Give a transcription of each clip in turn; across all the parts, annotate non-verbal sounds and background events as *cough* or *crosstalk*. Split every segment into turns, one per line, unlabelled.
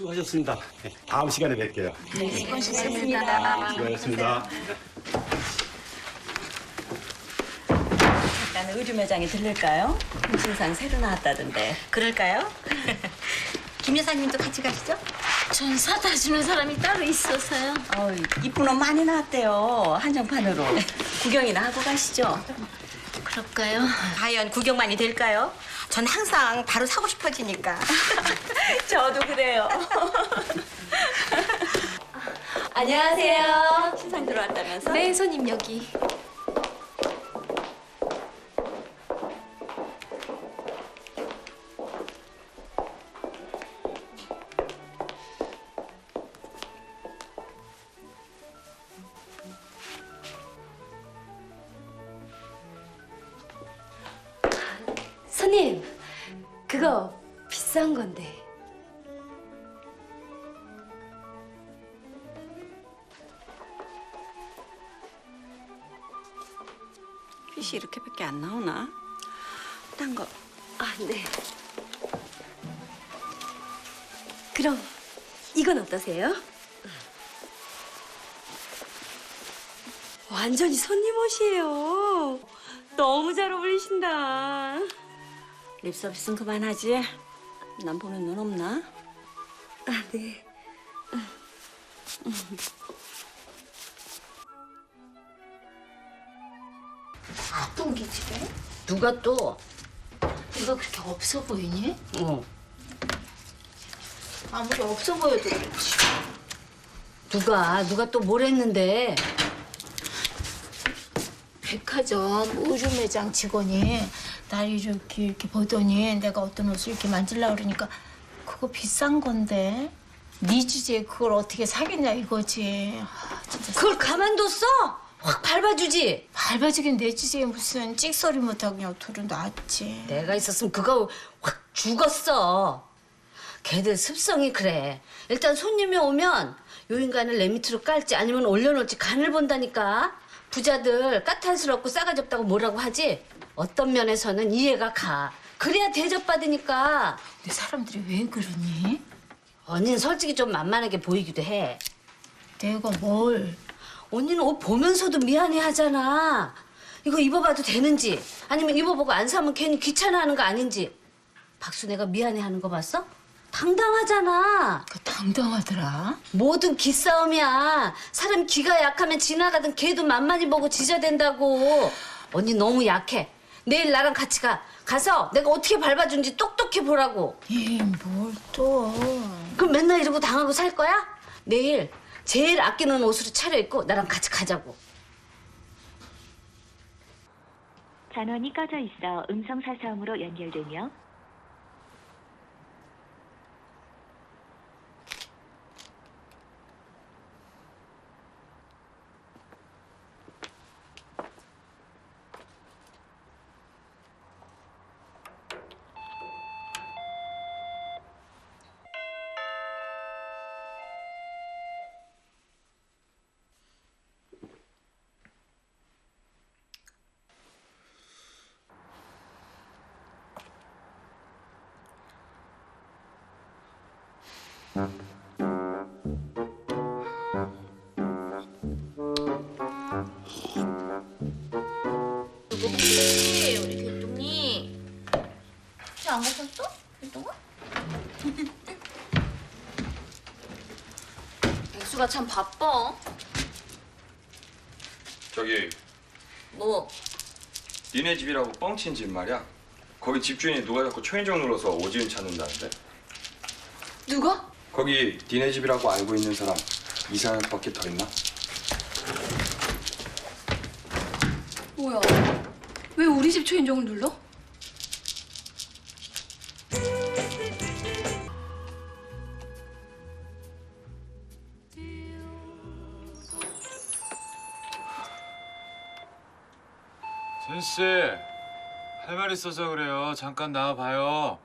수고하셨습니다. 네, 다음 시간에 뵐게요.
네, 수고하셨습니다.
수고하셨습니다.
잠깐 의류 매장에 들릴까요? 신상 새로 나왔다던데. 그럴까요? *laughs*
김 여사님도 같이 가시죠?
전 사다 주는 사람이 따로 있어서요.
어, 이쁜 옷 많이 나왔대요. 한정판으로. 구경이나 하고 가시죠.
그럴까요?
과연 구경만이 될까요? 전 항상 바로 사고 싶어지니까. *laughs* *laughs*
저도 그래요. *laughs*
안녕하세요.
신상 들어왔다면서?
네, 손님 여기.
핏이 이렇게밖에 안 나오나? 딴 거.
아, 네. 그럼 이건 어떠세요? 완전히 손님 옷이에요. 너무 잘 어울리신다.
립 서비스는 그만하지. 난 보는 눈 없나?
아, 네.
똥기 집에?
누가 또?
누가 그렇게 없어 보이니?
어.
아무리 없어 보여도 그렇지.
누가? 누가 또 뭘 했는데?
백화점 의류 매장 직원이 날 이렇게 이렇게 보더니 내가 어떤 옷을 이렇게 만질라 그러니까 그거 비싼 건데 네 주제에 그걸 어떻게 사겠냐 이거지. 아, 진짜
그걸 가만뒀어? 확 밟아주지.
밟아주긴 내 주제에 무슨 찍소리 못하고 그냥 둘은 놨지.
내가 있었으면 그거 확 죽었어. 걔들 습성이 그래. 일단 손님이 오면 요 인간을 내 밑으로 깔지 아니면 올려놓을지 간을 본다니까. 부자들 까탈스럽고 싸가지 없다고 뭐라고 하지? 어떤 면에서는 이해가 가. 그래야 대접받으니까.
근데 사람들이 왜 그러니?
언니는 솔직히 좀 만만하게 보이기도 해.
내가 뭘?
언니는 옷 보면서도 미안해 하잖아. 이거 입어봐도 되는지 아니면 입어보고 안 사면 괜히 귀찮아하는 거 아닌지. 박수네가 미안해 하는 거 봤어? 당당하잖아.
그 당당하더라.
뭐든 기싸움이야. 사람 귀가 약하면 지나가던 개도 만만히 보고 지저댄다고. 언니 너무 약해. 내일 나랑 같이 가. 가서 내가 어떻게 밟아준지 똑똑히 보라고.
얘뭘 또?
그럼 맨날 이러고 당하고 살 거야? 내일 제일 아끼는 옷으로 차려입고 나랑 같이 가자고.
전원이 꺼져 있어 음성 사서음으로 연결되며
우리 개똥이 쟤안 가셨어? 개똥아? *laughs*
백수가 참 바빠.
저기
뭐
니네 집이라고 뻥친 집 말이야. 거기 집주인이 누가 자꾸 초인종 눌러서 오지은 찾는다는데.
누가?
거기 니네 집이라고 알고 있는 사람 이상혁밖에 더 있나?
뭐야? 왜 우리 집 초인종을 눌러?
진 씨, 할 말 있어서 그래요. 잠깐 나와 봐요.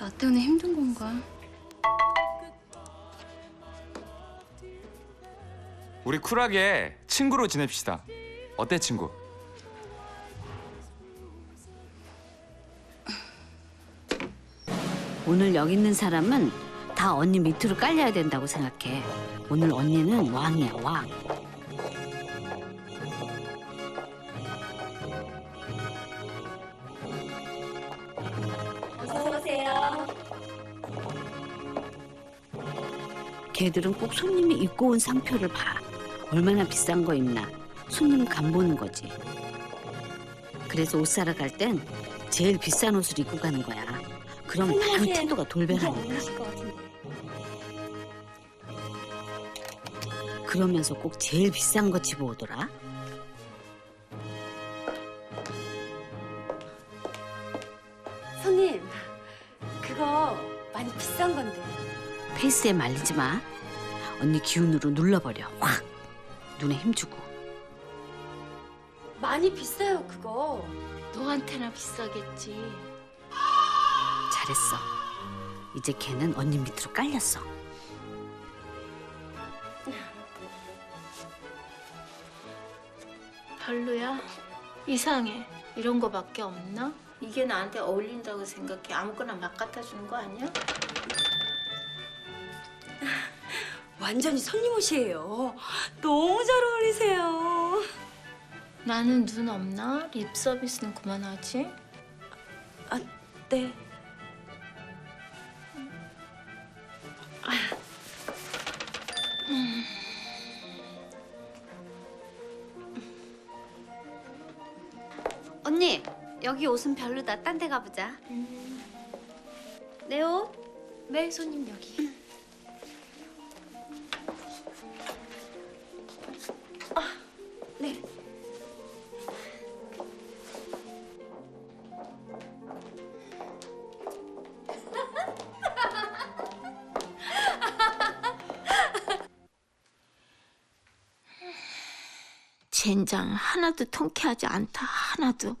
나 때문에 힘든 건가?
우리 쿨하게 친구로 지냅시다. 어때 친구?
오늘 여기 있는 사람은 다 언니 밑으로 깔려야 된다고 생각해. 오늘 언니는 왕이야, 왕. 걔들은 꼭 손님이 입고 온 상표를 봐. 얼마나 비싼 거 입나. 손님 간 보는 거지. 그래서 옷 사러 갈 땐 제일 비싼 옷을 입고 가는 거야. 그럼 바로 태도가 돌변하니까. 그러면서 꼭 제일 비싼 거 집어오더라. 페이스에 말리지 마. 언니 기운으로 눌러버려. 확. 눈에 힘주고.
많이 비싸요, 그거.
너한테나 비싸겠지.
잘했어. 이제 걔는 언니 밑으로 깔렸어.
별로야. 이상해. 이런 거밖에 없나? 이게 나한테 어울린다고 생각해. 아무거나 막 갖다 주는 거 아니야?
완전히 손님 옷이에요. 너무 잘 어울리세요.
나는 눈 없나? 립 서비스는 그만하지.
아, 네.
언니, 여기 옷은 별로다. 딴 데 가보자. 내 옷?
네, 손님 여기.
젠장 하나도 통쾌하지 않다. 하나도.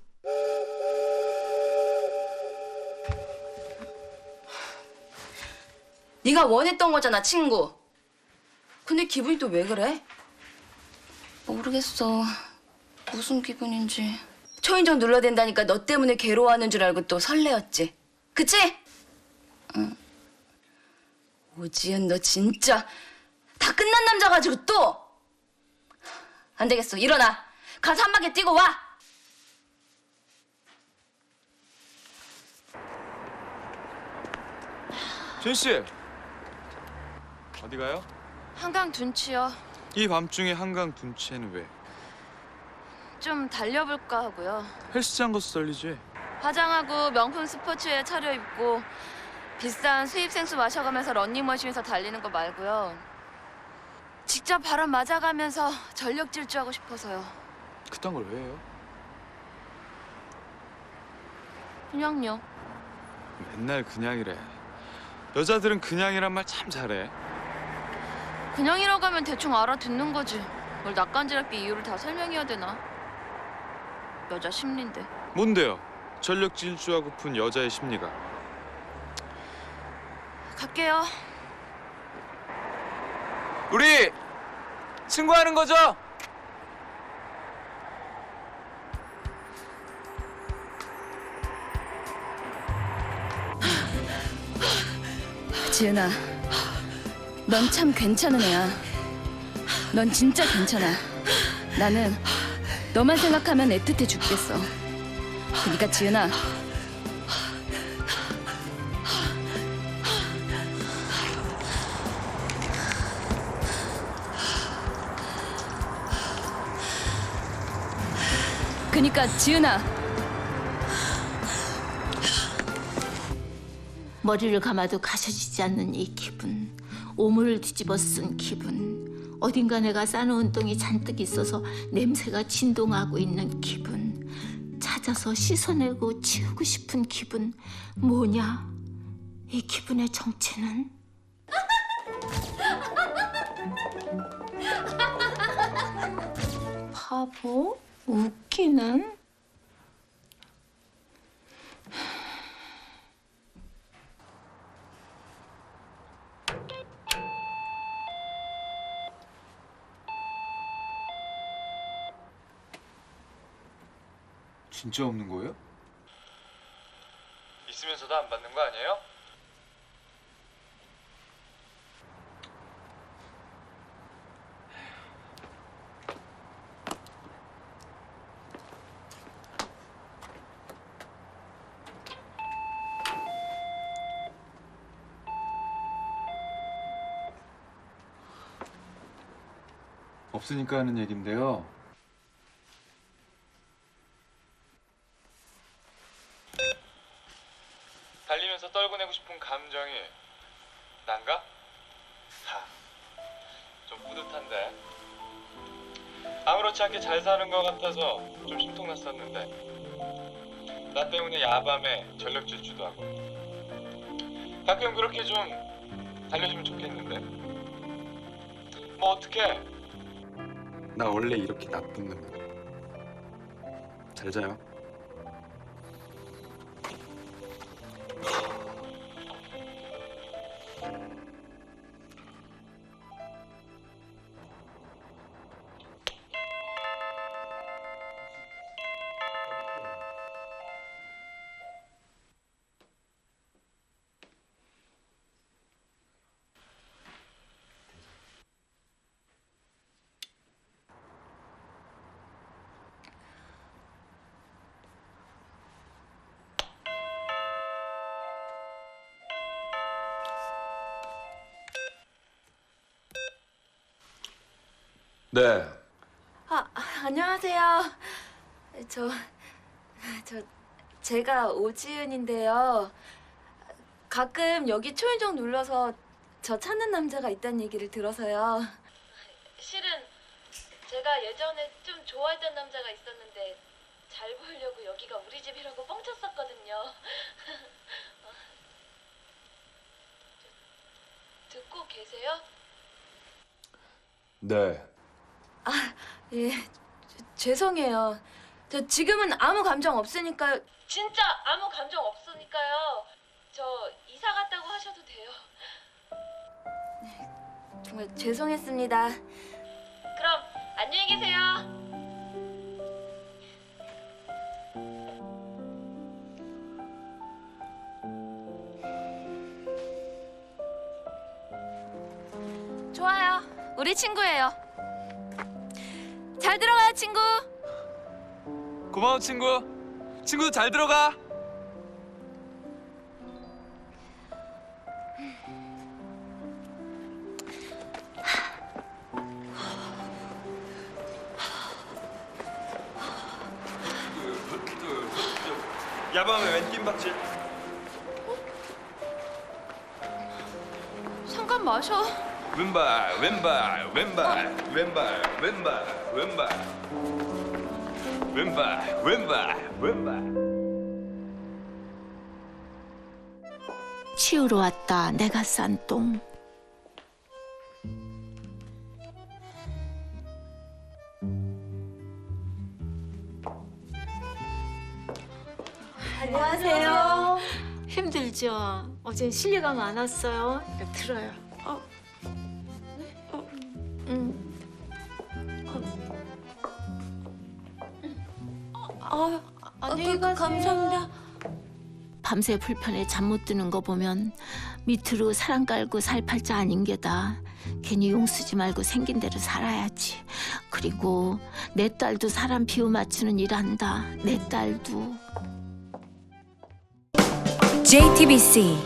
네가 원했던 거잖아, 친구. 근데 기분이 또 왜 그래? 모르겠어. 무슨 기분인지. 초인종 눌러야 된다니까 너 때문에 괴로워하는 줄 알고 또 설레었지. 그치? 응. 오지은 너 진짜 다 끝난 남자 가지고 또! 안 되겠어. 일어나. 가서 한 바퀴 뛰고 와.
준 씨. 어디 가요?
한강 둔치요.
이 밤중에 한강 둔치에는 왜?
좀 달려볼까 하고요.
헬스장 가서 달리지.
화장하고 명품 스포츠웨어 차려입고 비싼 수입 생수 마셔가면서 런닝머신에서 달리는 거 말고요. 직접 바람 맞아가면서 전력 질주하고 싶어서요.
그딴 걸 왜 해요?
그냥요.
맨날 그냥이래. 여자들은 그냥이란 말 참 잘해.
그냥이라고 하면 대충 알아듣는 거지. 뭘 낯간지럽게 이유를 다 설명해야 되나? 여자 심리인데.
뭔데요? 전력 질주하고픈 여자의 심리가.
갈게요.
우리 친구하는 거죠?
지은아, 넌 참 괜찮은 애야. 넌 진짜 괜찮아. 나는 너만 생각하면 애틋해 죽겠어. 그러니까 지은아, 그러니까 지은아,
머리를 감아도 가셔지지 않는 이 기분. 오물을 뒤집어 쓴 기분. 어딘가 내가 싸놓은 똥이 잔뜩 있어서 냄새가 진동하고 있는 기분. 찾아서 씻어내고 치우고 싶은 기분. 뭐냐? 이 기분의 정체는? 바보? 웃기는?
진짜 없는 거예요? 있으면서도 안 받는 거 아니에요? 없으니까 하는 얘긴데요. 달리면서 떨궈내고 싶은 감정이 난가? 하, 좀 뿌듯한데. 아무렇지 않게 잘 사는 것 같아서 좀 심통났었는데. 나 때문에 야밤에 전력 질주도 하고. 가끔 그렇게 좀 달려주면 좋겠는데. 뭐 어떡해?
나 원래 이렇게 나쁜 놈이야. 잘 자요.
네.
아, 안녕하세요. 저, 저, 제가 오지은인데요. 가끔 여기 초인종 눌러서 저 찾는 남자가 있다는 얘기를 들어서요. 실은 제가 예전에 좀 좋아했던 남자가 있었는데 잘 보이려고 여기가 우리 집이라고 뻥쳤었거든요. *laughs* 듣고 계세요?
네.
예, 저- 죄송해요. 저 지금은 아무 감정 없으니까요. 진짜 아무 감정 없으니까요. 저 이사 갔다고 하셔도 돼요. 네, 정말 죄송했습니다. 그럼 안녕히 계세요. 좋아요. 우리 친구예요. 친구.
고마워 친구. 친구도 잘 들어가.
야밤에 웬 뜀박질?
잠깐 마셔.
왼발, 왼발, 왼발, 왼발, 왼발, 왼발, 왼발, 왼발, 왼발.
치우러 왔다 내가 싼 똥.
안녕하세요.
힘들죠. 어제 실례가 많았어요. 들어요. 어. 어. 음. 어. 안녕히 가세요. 감사합니다. 밤새 불편해 잠 못 드는 거 보면 밑으로 사랑 깔고 살 팔자 아닌 게다. 괜히 용 쓰지 말고 생긴 대로 살아야지. 그리고 내 딸도 사람 비유 맞추는 일 한다. 내 딸도.
JTBC